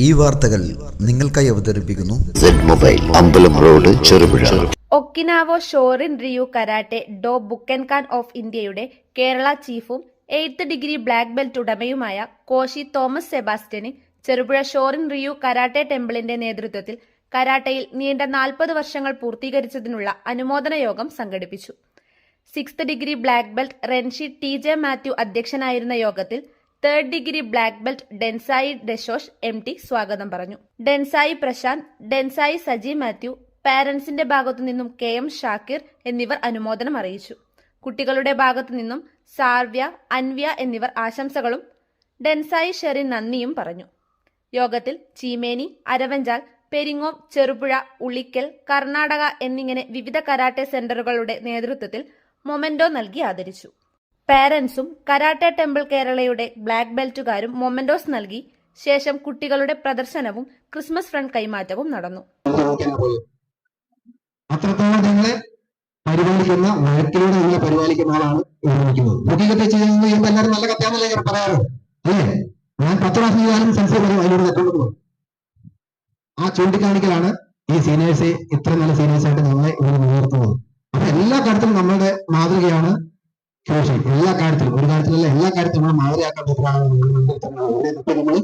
ഈ വാർത്തകൾ നിങ്ങൾക്കായി അവതരിപ്പിക്കുന്നു. അമ്പലം road Cherupuzha. Okinawa Shorin Ryu karate do Bukan Kan of ഇന്ത്യയുടെ കേരള ചീഫും എയ്ത്ത് ഡിഗ്രി ബ്ലാക്ക് ബെൽറ്റ് ഉടമയുമായ കോശി തോമസ് സെബാസ്റ്റ്യന് ചെറുപുഴ ഷോറിൻ റിയു കരാട്ടെ ടെമ്പിളിന്റെ നേതൃത്വത്തിൽ കരാട്ടയിൽ നീണ്ട നാൽപ്പത് വർഷങ്ങൾ പൂർത്തീകരിച്ചതിനുള്ള അനുമോദന യോഗം സംഘടിപ്പിച്ചു. Sixth degree black belt renshi T J Mathew അധ്യക്ഷനായിരുന്ന യോഗത്തിൽ തേർഡ് ഡിഗ്രി ബ്ലാക്ക് ബെൽറ്റ് ഡെൻസായി ഡെഷോഷ് എം ടി സ്വാഗതം പറഞ്ഞു. ഡെൻസായി പ്രശാന്ത് ഡെൻസായി സജി മാത്യു പാരന്റ്സിന്റെ ഭാഗത്തു നിന്നും കെ എം ഷാക്കിർ എന്നിവർ അനുമോദനം അറിയിച്ചു. കുട്ടികളുടെ ഭാഗത്തു നിന്നും സാർവ്യ അൻവ്യ എന്നിവർ ആശംസകളും ഡെൻസായി ഷെറിൻ നന്ദിയും പറഞ്ഞു. യോഗത്തിൽ ചീമേനി അരവഞ്ചാൽ പെരിങ്ങോം ചെറുപുഴ ഉളിക്കൽ കർണാടക എന്നിങ്ങനെ വിവിധ കരാട്ടെ സെന്ററുകളുടെ നേതൃത്വത്തിൽ മൊമെന്റോ നൽകി ആദരിച്ചു. പാരന്റ്സും കരാട്ടെ ടെമ്പിൾ കേരളയുടെ ബ്ലാക്ക് ബെൽറ്റുകാരും മൊമെന്റോസ് നൽകി. ശേഷം കുട്ടികളുടെ പ്രദർശനവും ക്രിസ്മസ് ഫ്രണ്ട് കൈമാറ്റവും നടന്നു. അത്രത്തോളം നിങ്ങളെ പരിപാലിക്കുന്ന വഴക്കിലൂടെ നിങ്ങളെ പരിപാലിക്കുന്ന ആളാണ് ഇവിടെ നിൽക്കുന്നത് പുതിയ കത്ത് ചെയ്യുന്നത് ചെയ്യുമ്പോൾ എല്ലാവരും നല്ല കത്താന്നല്ലേ ഞാൻ പറയാറ്? അല്ലേ? ഞാൻ പത്ത് പ്രാവശ്യം ചെയ്താലും സെൻസർ പറയും അതിലൂടെ തെറ്റുണ്ടെന്ന് ആ ചൂണ്ടിക്കാണിക്കലാണ് ഈ സീനിയേഴ്സ് ഇത്ര നല്ല സീനിയേഴ്സ് ആയിട്ട് നമ്മളെ ഇവിടെ നിലനിർത്തുന്നത്. അപ്പൊ എല്ലാ കാര്യത്തിലും നമ്മളുടെ മാതൃകയാണ് കാര്യത്തിലും ഒരു കാര്യത്തിലല്ല? എല്ലാ കാര്യത്തിലും നമ്മൾ മാതൃകയാക്കാൻ പറ്റുന്നതാണ് നമ്മൾ മുൻനിർത്തുന്നത് ഇവിടെ ഇപ്പൊ നമ്മൾ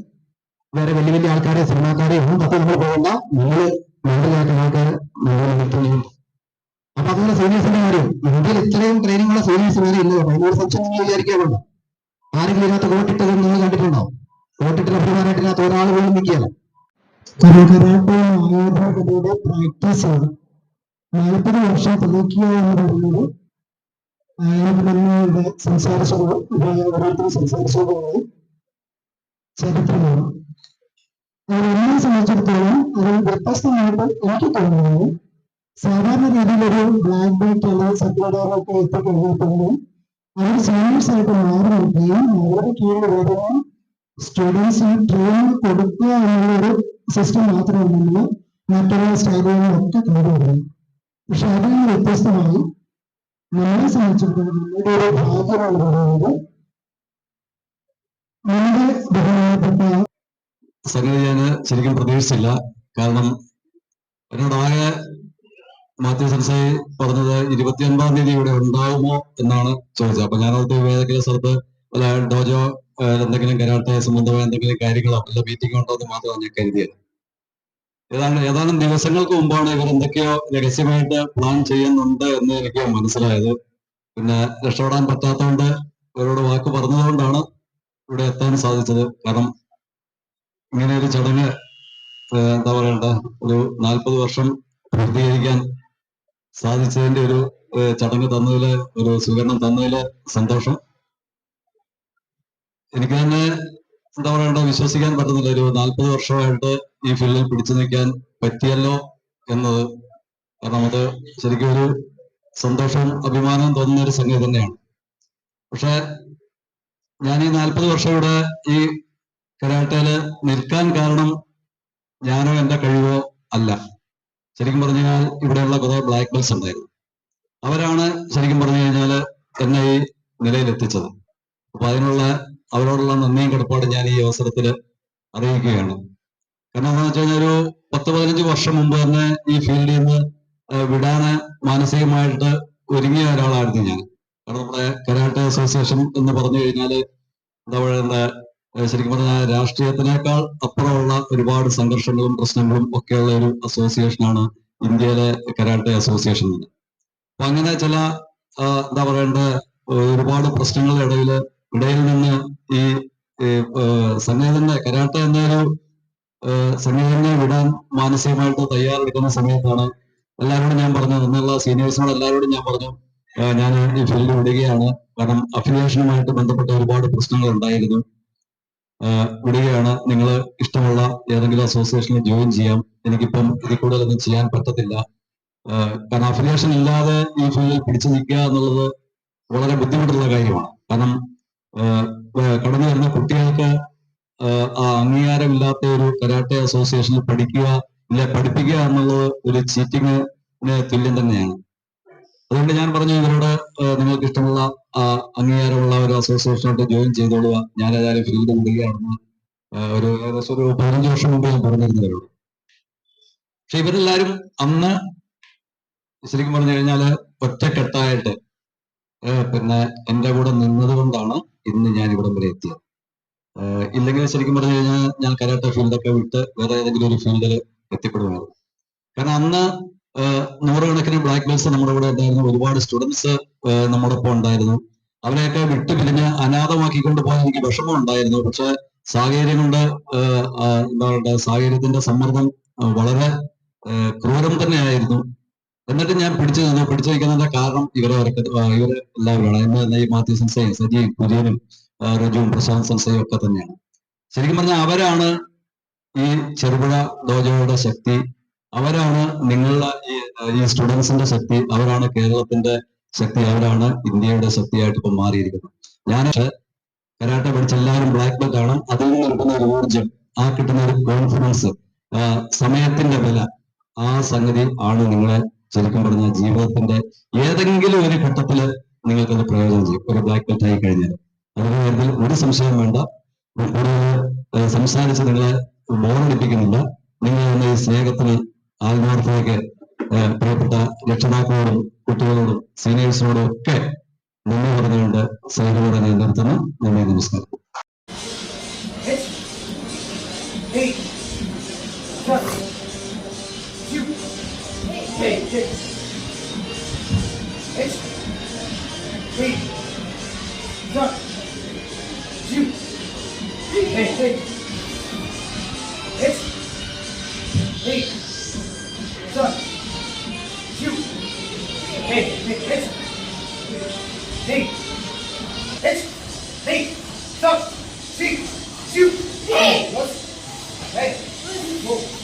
വേറെ വലിയ വലിയ ആൾക്കാരെ സിനിമാക്കാരെ ഒന്നും പത്ത് നമ്മൾ പോകണ്ട നമ്മൾ മാതൃകയാക്കുന്ന ആൾക്കാരെ നമ്മൾ നിർത്തുകയും. അപ്പൊ അതുപോലെ സീനിയേഴ്സിന്റെ കാര്യം. ഇന്ത്യയിൽ ഇത്രയും ട്രെയിനിങ് ഉള്ള സീനിയേഴ്സ് വരെ ഇല്ല അതിനോട് സംശയം നിങ്ങൾ വിചാരിക്കാറുണ്ടോ ആരെങ്കിലും ഇതിനകത്ത് വോട്ടിട്ടത് നിങ്ങൾ കണ്ടിട്ടുണ്ടോ? വോട്ടിട്ട് റഫർമാരായിട്ടില്ലാത്ത ഒരാൾ പോലും നിൽക്കുകയാണ് കരാട്ടയുടെ പ്രാക്ടീസ് ആണ്. നാൽപ്പത് വർഷം തെളിയിക്കുക എന്ന് പറയുന്നത് ആയിരത്തി സംസാരിച്ചത് ഓരോരുത്തരും സംസാരിച്ചതുപോലെ ചരിത്രമാണ്. അത് എന്നെ സംബന്ധിച്ചിടത്തോളം അത് വ്യത്യസ്തമായിട്ട് എനിക്ക് സാധാരണ രീതിയിൽ ഒരു ബ്ലാക്ക് ബെൽറ്റ് അല്ലെങ്കിൽ സെക്രട്ടറിയൊക്കെ എത്തിക്കഴിഞ്ഞപ്പോഴും അവർ സീനിയേഴ്സ് ആയിട്ട് മാറി അവരുടെ കീഴിൽ വരുന്ന സ്റ്റുഡൻസിന് ട്രെയിനിങ് കൊടുക്കുക എന്നുള്ളൊരു സിസ്റ്റം മാത്രമല്ല മറ്റുള്ള സ്റ്റൈലുകളൊക്കെ കണ്ടുവരുന്നു. പക്ഷെ അതിൽ നിന്ന് വ്യത്യസ്തമായി നമ്മളെ സംബന്ധിച്ചിടത്തോളം നമ്മുടെ ഒരു ഭാഗ്യമാണ് പറയുന്നത് നമ്മുടെ ബഹുമാനപ്പെട്ട സംഗതി ഞാൻ ശരിക്കും പ്രതീക്ഷിച്ചില്ല. കാരണം എന്നോടാകെ മാത്യു സൻസായി പറഞ്ഞത് ഇരുപത്തിയൊൻപതാം തീയതി ഇവിടെ ഉണ്ടാവുമോ എന്നാണ് ചോദിച്ചത്. അപ്പൊ ഞാൻ ഓർത്ത് ഏതെങ്കിലും സ്ഥലത്ത് വല്ല ഡോജോ എന്തെങ്കിലും കരാട്ടെ സംബന്ധമായ എന്തെങ്കിലും കാര്യങ്ങളോ വല്ല മീറ്റിംഗ് ഉണ്ടോ എന്ന് മാത്രമാണ് ഞാൻ കരുതിയത് ഏതാണ്ട് ഏതാനും ദിവസങ്ങൾക്ക് മുമ്പാണ് ഇവർ എന്തൊക്കെയോ രഹസ്യമായിട്ട് പ്ലാൻ ചെയ്യുന്നുണ്ട് എന്ന് എനിക്ക് മനസ്സിലായത്. പിന്നെ രക്ഷപ്പെടാൻ പറ്റാത്തതുകൊണ്ട് ഇവരോട് വാക്ക് പറഞ്ഞതുകൊണ്ടാണ് ഇവിടെ എത്താൻ സാധിച്ചത്. കാരണം ഇങ്ങനെ ഒരു ചടങ്ങ് എന്താ പറയണ്ട ഒരു നാൽപ്പത് വർഷം പൂർത്തീകരിക്കാൻ സാധിച്ചതിന്റെ ഒരു ചടങ്ങ് തന്നതിൽ ഒരു സ്വീകരണം തന്നതിൽ സന്തോഷം. എനിക്ക് തന്നെ എന്താ പറയണ്ടോ വിശ്വസിക്കാൻ പറ്റുന്നില്ല ഒരു നാൽപ്പത് വർഷമായിട്ട് ഈ ഫീൽഡിൽ പിടിച്ചു നിൽക്കാൻ പറ്റിയല്ലോ എന്നത് കാരണം അത് ശരിക്കും ഒരു സന്തോഷവും അഭിമാനവും തോന്നുന്ന ഒരു സംഗതി തന്നെയാണ്. പക്ഷെ ഞാൻ ഈ നാൽപ്പത് വർഷം ഇവിടെ ഈ കരാട്ടയിൽ നിൽക്കാൻ കാരണം ഞാനോ എന്റെ കഴിവോ അല്ല. ശരിക്കും പറഞ്ഞു കഴിഞ്ഞാൽ ഇവിടെയുള്ള കുറെ ബ്ലാക്ക് ബെൽസ് ഉണ്ടായിരുന്നു. അവരാണ് ശരിക്കും പറഞ്ഞു കഴിഞ്ഞാൽ എന്നെ ഈ നിലയിലെത്തിച്ചത് അപ്പൊ അതിനുള്ള അവരോടുള്ള നന്ദിയും കടപ്പാടും ഞാൻ ഈ അവസരത്തിൽ അറിയിക്കുകയാണ്. കാരണം എന്താണെന്ന് വെച്ച് കഴിഞ്ഞാൽ ഒരു പത്ത് പതിനഞ്ച് വർഷം മുമ്പ് തന്നെ ഈ ഫീൽഡിൽ നിന്ന് വിടാന് മാനസികമായിട്ട് ഒരുങ്ങിയ ഒരാളായിരുന്നു ഞാൻ. കാരണം നമ്മുടെ കരാട്ടെ അസോസിയേഷൻ എന്ന് പറഞ്ഞു കഴിഞ്ഞാൽ എന്താ പറയുക ശരിക്കും പറഞ്ഞാൽ രാഷ്ട്രീയത്തിനേക്കാൾ അപ്പുറമുള്ള ഒരുപാട് സംഘർഷങ്ങളും പ്രശ്നങ്ങളും ഒക്കെയുള്ള ഒരു അസോസിയേഷനാണ് ഇന്ത്യയിലെ കരാട്ടെ അസോസിയേഷൻ അപ്പൊ അങ്ങനെ ചില എന്താ പറയണ്ട ഒരുപാട് പ്രശ്നങ്ങളുടെ ഇടയിൽ ഇടയിൽ നിന്ന് ഈ സംഗീതന്റെ കരാട്ടെ എന്നൊരു സംഗീതനെ വിടാൻ മാനസികമായിട്ട് തയ്യാറെടുക്കുന്ന സമയത്താണ് എല്ലാവരോടും ഞാൻ പറഞ്ഞു എന്നുള്ള സീനിയേഴ്സിനോട് എല്ലാവരോടും ഞാൻ പറഞ്ഞു ഞാൻ ഈ ഫീൽഡ് വിടുകയാണ്. കാരണം അഫിലിയേഷനുമായിട്ട് ബന്ധപ്പെട്ട ഒരുപാട് പ്രശ്നങ്ങൾ ഉണ്ടായിരുന്നു. വിടുകയാണ്. നിങ്ങൾ ഇഷ്ടമുള്ള ഏതെങ്കിലും അസോസിയേഷനിൽ ജോയിൻ ചെയ്യാം. എനിക്കിപ്പം ഇതിൽ കൂടുതലൊന്നും ചെയ്യാൻ പറ്റത്തില്ല. കാരണം അഫിലിയേഷൻ ഇല്ലാതെ ഈ ഫീൽഡിൽ പിടിച്ചു നിൽക്കുക എന്നുള്ളത് വളരെ ബുദ്ധിമുട്ടുള്ള കാര്യമാണ്. കാരണം കടന്നു വരുന്ന കുട്ടികൾക്ക് ആ അംഗീകാരമില്ലാത്ത ഒരു കരാട്ടെ അസോസിയേഷനിൽ പഠിക്കുക ഇല്ല പഠിപ്പിക്കുക എന്നുള്ളത് ഒരു ചീറ്റിങ്ങിന് തുല്യം തന്നെയാണ്. അതുകൊണ്ട് ഞാൻ പറഞ്ഞു ഇവരോട് നിങ്ങൾക്ക് ഇഷ്ടമുള്ള അംഗീകാരമുള്ള ഒരു അസോസിയേഷനായിട്ട് ജോയിൻ ചെയ്തോളുക ഞാൻ ഏതായാലും ഫീൽഡ് വിടുകയാണെന്ന് ഒരു ഏകദേശം ഒരു പതിനഞ്ച് വർഷം മുമ്പ് ഞാൻ പറഞ്ഞിരുന്നവരോട് പക്ഷെ ഇവരെല്ലാരും അന്ന് ശരിക്കും പറഞ്ഞു കഴിഞ്ഞാൽ ഒറ്റക്കെട്ടായിട്ട് പിന്നെ എന്റെ കൂടെ നിന്നത് കൊണ്ടാണ് ഇന്ന് ഞാൻ ഇവിടം വരെ എത്തിയത്. ഇല്ലെങ്കിൽ ശരിക്കും പറഞ്ഞു കഴിഞ്ഞാൽ ഞാൻ കരാട്ടെ ഫീൽഡൊക്കെ വിട്ട് വേറെ ഏതെങ്കിലും ഒരു ഫീൽഡിൽ എത്തിപ്പെടുമായിരുന്നു. കാരണം അന്ന് നൂറുകണക്കിന് ബ്ലാക്ക് ബെൽറ്റ്സ് നമ്മുടെ കൂടെ ഉണ്ടായിരുന്നു ഒരുപാട് സ്റ്റുഡൻസ് ഒപ്പം ഉണ്ടായിരുന്നു. അവരെയൊക്കെ വിട്ടു പിരിഞ്ഞ് അനാഥമാക്കിക്കൊണ്ട് പോകാൻ എനിക്ക് വിഷമം ഉണ്ടായിരുന്നു. പക്ഷെ സാഹചര്യം കൊണ്ട് എന്താ പറയുക സാഹചര്യത്തിന്റെ സമ്മർദ്ദം വളരെ ക്രൂരം തന്നെയായിരുന്നു. എന്നിട്ട് ഞാൻ പിടിച്ചു നിന്നു. പിടിച്ചു കാരണം ഇവരെ ഇവരെ എല്ലാവരുമാണ്. ഈ മാത്യു സെൻസയും സജിയും കുര്യനും റജുവും പ്രശാന്ത് സംസയും ഒക്കെ തന്നെയാണ്. ശരിക്കും പറഞ്ഞാൽ അവരാണ് ഈ ചെറുപുഴ ഡോജോയുടെ ശക്തി. അവരാണ് നിങ്ങളുടെ ഈ സ്റ്റുഡൻസിന്റെ ശക്തി. അവരാണ് കേരളത്തിന്റെ ശക്തി. അവരാണ് ഇന്ത്യയുടെ ശക്തിയായിട്ട് ഇപ്പം മാറിയിരിക്കുന്നത്. ഞാൻ കരാട്ട പഠിച്ച എല്ലാവരും ബ്ലാക്ക് ബെൽറ്റ് ആണ്. അതിൽ നിന്ന് കിട്ടുന്ന ഒരു ഊർജം ആ കിട്ടുന്ന ഒരു കോൺഫിഡൻസ് സമയത്തിന്റെ വില ആ സംഗതി ആണ് നിങ്ങളെ ശരിക്കും പറഞ്ഞ ജീവിതത്തിന്റെ ഏതെങ്കിലും ഒരു ഘട്ടത്തിൽ നിങ്ങൾക്കത് പ്രയോജനം ചെയ്യും. ഒരു ബ്ലാക്ക് ബെൽറ്റ് ആയി കഴിഞ്ഞാൽ. അതിന് കാര്യത്തിൽ ഒരു സംശയം വേണ്ട. സംസാരിച്ച് നിങ്ങളെ ബോറടിപ്പിക്കുന്നില്ല നിങ്ങൾ എന്ന ഈ സ്നേഹത്തിന് ആത്മാർത്ഥതയ്ക്ക് പ്രിയപ്പെട്ട രക്ഷിതാക്കളോടും കുട്ടികളോടും സീനിയേഴ്സിനോടും ഒക്കെ നന്ദി പറഞ്ഞുകൊണ്ട് സ്നേഹം ഞാൻ നിർത്തുന്നു. നന്ദി നമസ്കാരം. Hey, hey. Hey. Hey. Son. You. Hey, hey, hey. Hey. Hey. Hey. Son. See. You. Hey. What? Hey. Whoa.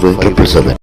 triple seven